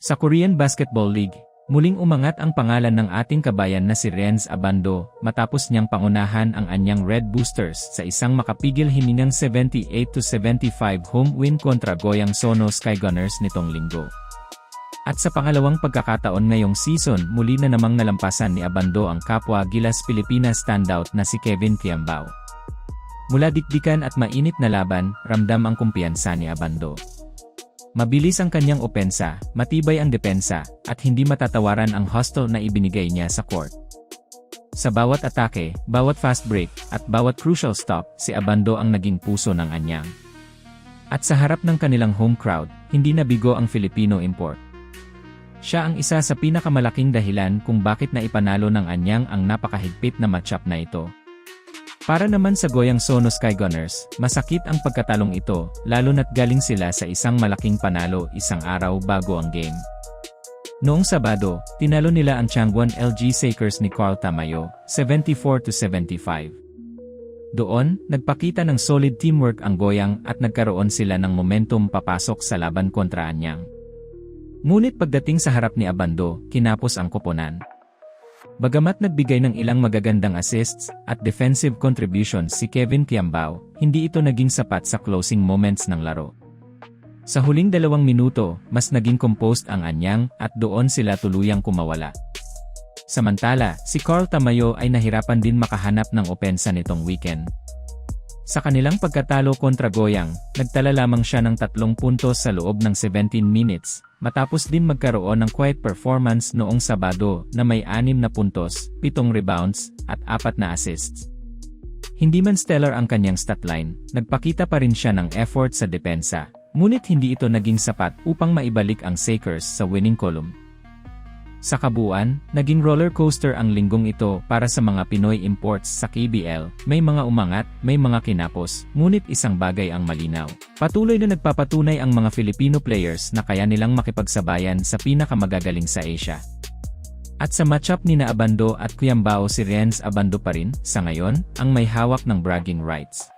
Sa Korean Basketball League, muling umangat ang pangalan ng ating kabayan na si Renz Abando matapos niyang pangunahan ang anyang Red Boosters sa isang makapigil hiningang 78-75 home win kontra Goyang Sono Sky Gunners nitong linggo. At sa pangalawang pagkakataon ngayong season muli na namang nalampasan ni Abando ang kapwa Gilas Pilipinas standout na si Kevin Kiambao. Mula dikdikan at mainit na laban, ramdam ang kumpiyansa ni Abando. Mabilis ang kanyang opensa, matibay ang depensa, at hindi matatawaran ang hustle na ibinigay niya sa court. Sa bawat atake, bawat fast break, at bawat crucial stop, si Abando ang naging puso ng anyang. At sa harap ng kanilang home crowd, hindi nabigo ang Filipino import. Siya ang isa sa pinakamalaking dahilan kung bakit na ipanalo ng anyang ang napakahigpit na matchup na ito. Para naman sa Goyang Sono Sky Gunners, masakit ang pagkatalong ito, lalo na't galing sila sa isang malaking panalo isang araw bago ang game. Noong Sabado, tinalo nila ang Changwon LG Sakers ni Carl Tamayo, 74-75. Doon, nagpakita ng solid teamwork ang Goyang at nagkaroon sila ng momentum papasok sa laban kontra Anyang. Ngunit pagdating sa harap ni Abando, kinapos ang koponan. Bagamat nagbigay ng ilang magagandang assists at defensive contributions si Kevin Kiambao, hindi ito naging sapat sa closing moments ng laro. Sa huling dalawang minuto, mas naging composed ang anyang at doon sila tuluyang kumawala. Samantala, si Carl Tamayo ay nahirapan din makahanap ng opensa nitong weekend. Sa kanilang pagkatalo kontra Goyang, nagtala lamang siya ng tatlong puntos sa loob ng 17 minutes, matapos din magkaroon ng quiet performance noong Sabado na may 6 na puntos, 7 rebounds, at 4 na assists. Hindi man stellar ang kanyang statline, nagpakita pa rin siya ng effort sa depensa, ngunit hindi ito naging sapat upang maibalik ang Sakers sa winning column. Sa kabuuan, naging roller coaster ang linggong ito para sa mga Pinoy imports sa KBL, may mga umangat, may mga kinapos, ngunit isang bagay ang malinaw. Patuloy na nagpapatunay ang mga Filipino players na kaya nilang makipagsabayan sa pinakamagagaling sa Asia. At sa matchup ni na Abando at Kuyambao si Renz Abando pa rin, sa ngayon, ang may hawak ng bragging rights.